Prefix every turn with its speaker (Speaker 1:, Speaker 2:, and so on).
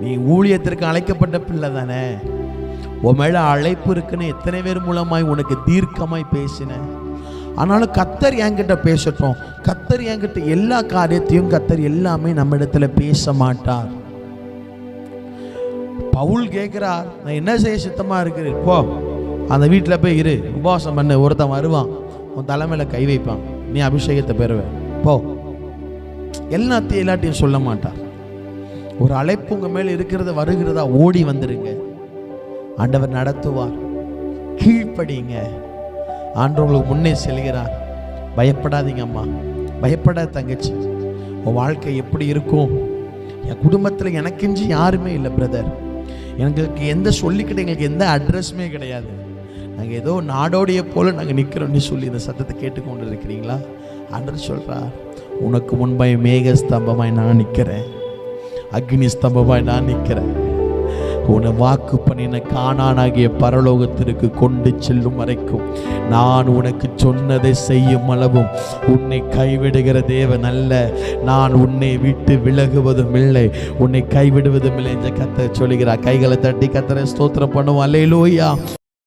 Speaker 1: நீ ஊழியத்திற்கு அழைக்கப்பட்ட பிள்ளை தானே உன் மேல அழைப்பு இருக்குன்னு எத்தனை பேர் மூலமாய் உனக்கு தீர்க்கமாய் பேசினேன் ஆனாலும் கத்தர் என்கிட்ட பேசட்டும். கத்தர் என்கிட்ட எல்லா காரியத்தையும் கத்தர் எல்லாமே நம்ம இடத்துல பேச மாட்டார் பவுல் கேட்குறார் நான் என்ன செய்ய சுத்தமாக இருக்கிறேன்? போ அந்த வீட்டில் போய் இரு. உபவாசம் பண்ணு. ஒருத்தன் வருவான். உன் தலைமையில் கை வைப்பான். நீ அபிஷேகத்தை பெறுவ. போ. எல்லாத்தையும் எல்லாத்தையும் சொல்ல மாட்டார். ஒரு அழைப்பு உங்கள் மேல இருக்கிறத வருகிறதா? ஓடி வந்துடுங்க ஆண்டவர் நடத்துவார். கீழ்ப்படிங்க. ஆண்டவங்களுக்கு முன்னே செல்கிறார். பயப்படாதீங்க அம்மா. பயப்படாத தங்கச்சி. உன் வாழ்க்கை எப்படி இருக்கும்? என் குடும்பத்தில் எனக்கெஞ்சி யாருமே இல்லை பிரதர் எங்களுக்கு எந்த சொல்லிக்கிட்ட எங்களுக்கு எந்த அட்ரஸுமே கிடையாது. நாங்கள் ஏதோ நாடோடைய போல் நாங்கள் நிற்கிறோம்னு சொல்லி இந்த சத்தத்தை கேட்டுக்கொண்டு இருக்கிறீங்களா ஆண்டவர் சொல்கிறார் உனக்கு முன்பாய் மேக ஸ்தம்பமாய் நான் நிற்கிறேன் அக்னி ஸ்தம்பமாய் நான் நிற்கிறேன். உன்னை வாக்கு பண்ணின காணானாகிய பரலோகத்திற்கு கொண்டு செல்லும் வரைக்கும் நான் உனக்கு சொன்னதை செய்யும் அளவும் உன்னை கைவிடுகிற தேவன் அல்ல. நான் உன்னை விட்டு விலகுவதும் இல்லை. உன்னை கைவிடுவதும் இல்லை என்று கத்த சொல்கிறார் கைகளை தட்டி கத்தரை ஸ்தோத்திரம் பண்ணுவோம். அல்லையிலோயா